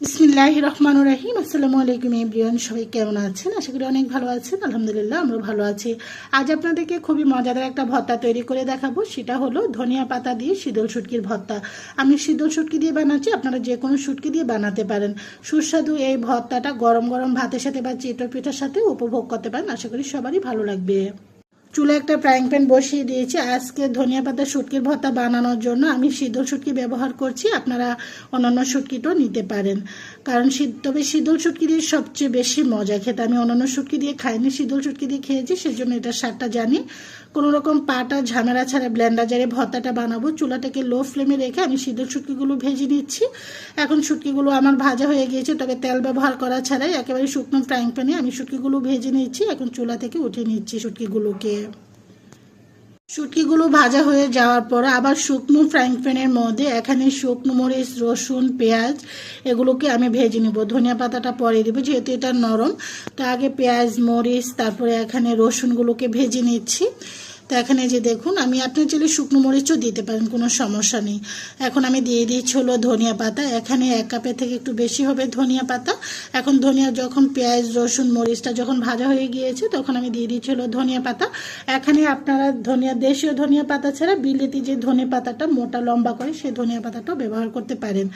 বিসমিল্লাহ রহমান রাহিম। আসসালামু আলাইকুম এভরিওয়ান, সবাই কেমন আছেন? আশা করি অনেক ভালো আছেন। আলহামদুলিল্লাহ আমরা ভালো আছি। আজ আপনাদেরকে খুবই মজাদার একটা ভর্তা তৈরি করে দেখাবো। সেটা হলো ধনিয়া পাতা দিয়ে শীতল শুটকির ভর্তা। আমি শীতল শুটকি দিয়ে বানাচ্ছি, আপনারা যে কোনো শুটকি দিয়ে বানাতে পারেন। সুস্বাদু এই ভর্তাটা গরম গরম ভাতের সাথে বা চেটো পিঠার সাথে উপভোগ করতে পারেন। আশা করি সবারই ভালো লাগবে। চুলে একটা ফ্রাইং প্যান বসিয়ে দিয়েছি। আজকে ধনিয়া পাতা, শুটকির ভর্তা বানানোর জন্য আমি শীতল শুটকি ব্যবহার করছি। আপনারা অন্যান্য শুটকিটাও নিতে পারেন। কারণ তবে শীতল শুটকি দিয়ে সবচেয়ে বেশি মজা খেতে। আমি অন্যান্য শুটকি দিয়ে খাইনি শীতল শুটকি দিয়ে খেয়েছি, সেজন্য এটার স্বাদটা জানি। কোনো রকম পাটা, ঝামেলা ছাড়া ব্লেন্ডার জারে ভর্তাটা বানাবো। চুলাটাকে লো ফ্লেমে রেখে আমি শীতল শুটকিগুলো ভেজে নিচ্ছি। এখন শুটকিগুলো আমার ভাজা হয়ে গিয়েছে, তবে তেল ব্যবহার করা ছাড়াই একেবারে শুকনো ফ্রাইং প্যানে আমি শুটকিগুলো ভেজে নিচ্ছি। এখন চুলা থেকে উঠে নিচ্ছি শুটকিগুলোকে। শুটকিগুলো ভাজা হয়ে যাওয়ার পর আবার শুকনো ফ্রাইং প্যানের মধ্যে এখানে শুকনো মরিচ, রসুন, পেঁয়াজ এগুলোকে আমি ভেজে নেব। ধনিয়া পাতাটা পরে দেবো, যেহেতু এটা নরম। তা আগে পেঁয়াজ, মরিচ, তারপরে এখানে রসুনগুলোকে ভেজে নিচ্ছি। তো এখানে যে দেখুন, আমি আপনার চাইলে শুকনো মরিচও দিতে পারেন, কোনো সমস্যা নেই। এখন আমি দিয়ে দিচ্ছি হলো ধনিয়া পাতা। এখানে এক কাপের থেকে একটু বেশি হবে ধনিয়া পাতা। এখন ধনিয়া যখন পেঁয়াজ, রসুন, মরিচটা যখন ভাজা হয়ে গিয়েছে, তখন আমি দিয়ে দিচ্ছি হলো ধনিয়া পাতা। এখানে আপনারা ধনিয়া, দেশীয় ধনিয়া পাতা ছাড়া বিলেতি যে ধনে পাতাটা মোটা লম্বা করে, সেই ধনিয়া পাতাটাও ব্যবহার করতে পারেন।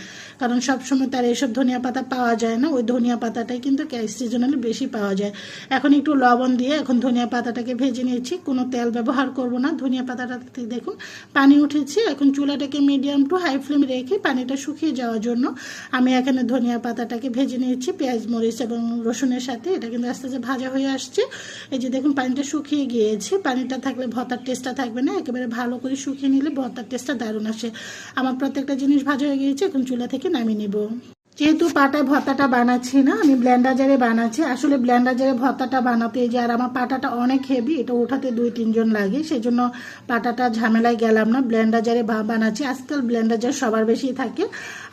কারণ সবসময় তার এইসব ধনিয়া পাতা পাওয়া যায় না, ওই ধনিয়া পাতাটাই কিন্তু সিজনালি বেশি পাওয়া যায়। এখন একটু লবণ দিয়ে এখন ধনিয়া পাতাটাকে ভেজে নিয়েছি। কোনো তেল ব্যবহার করব না, ধনিয়া পাতাটা দেখুন, পানি উঠেছে, এখন চুলাটাকে মিডিয়াম টু হাই ফ্লেম রেখে পানিটা শুকিয়ে যাওয়ার জন্য আমি এখানে ধনিয়া পাতাটাকে ভেজে নিয়েছি, পেঁয়াজ, মরিচ এবং রসুনের সাথে, এটা কিন্তু আস্তে আস্তে ভাজা হয়ে আসছে। এই যে দেখুন, পানিটা শুকিয়ে গিয়েছে, পানিটা থাকলে ভর্তার টেস্টটা থাকবে না, একেবারে ভালো করে শুকিয়ে নিলে ভর্তার টেস্টটা দারুণ আসে। আমার প্রত্যেকটা জিনিস ভাজা হয়ে গিয়েছে, এখন চুলা থেকে নামিয়ে নেব। যেহেতু পাটায় ভর্তাটা বানাচ্ছি না, আমি ব্লেন্ডার জারে বানাচ্ছি। আসলে ব্লেন্ডার জারে ভর্তাটা বানাতে যে আর আমার পাটাটা অনেক হেভি এটা ওঠাতে দুই, তিনজন লাগে সেই জন্য পাটাটা ঝামেলায় গেলাম না, ব্ল্যান্ডাজারে বানাচ্ছি। আজকাল ব্ল্যান্ডাজার সবার বেশি থাকে।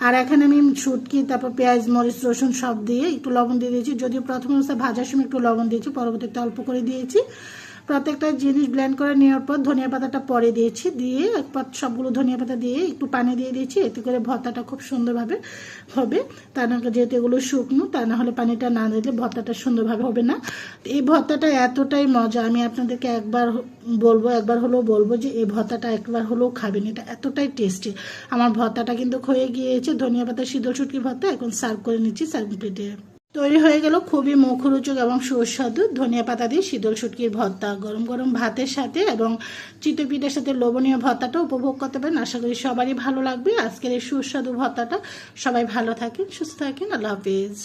আর এখানে আমি শুটকি, তারপর পেঁয়াজ, মরিচ, রসুন সব দিয়ে একটু লবণ দিয়ে দিয়েছি। যদিও প্রথম ভাজার সময় একটু লবণ দিয়েছি, পরবর্তীতে অল্প করে দিয়েছি। প্রত্যেকটা জিনিস ব্লেন্ড করে নেওয়ার পর ধনিয়া পাতাটা পরে দিয়েছি। দিয়ে একবার সবগুলো ধনিয়া পাতা দিয়ে একটু পানি দিয়ে দিয়েছি। এতে করে ভর্তাটা খুব সুন্দরভাবে হবে। তা না যেহেতু এগুলো শুকনো, তা না হলে পানিটা না দিলে ভর্তাটা সুন্দরভাবে হবে না। এই ভর্তাটা এতটাই মজা, আমি আপনাদেরকে একবার বলব, একবার হলেও বলব যে এই ভর্তাটা একবার হলেও খাবেন, এটা এতটাই টেস্টি আমার ভর্তাটা কিন্তু হয়ে গিয়েছে, ধনিয়া পাতা শীতল শুটকি ভর্তা এখন সার্ভ করে নিচ্ছি সার্ভিং প্লেটে তৈরি হয়ে গেল খুবই মুখরোচক এবং সুস্বাদু ধনিয়া পাতা দিয়ে শীতল শুটকির ভর্তা। গরম গরম ভাতের সাথে এবং চিতপিঠার সাথে লোভনীয় ভর্তাটা উপভোগ করতে পারেন। আশা করি সবারই ভালো লাগবে। আজকের এই সুস্বাদু ভর্তাটা। সবাই ভালো থাকেন, সুস্থ থাকেন। আল্লাহ হাফিজ।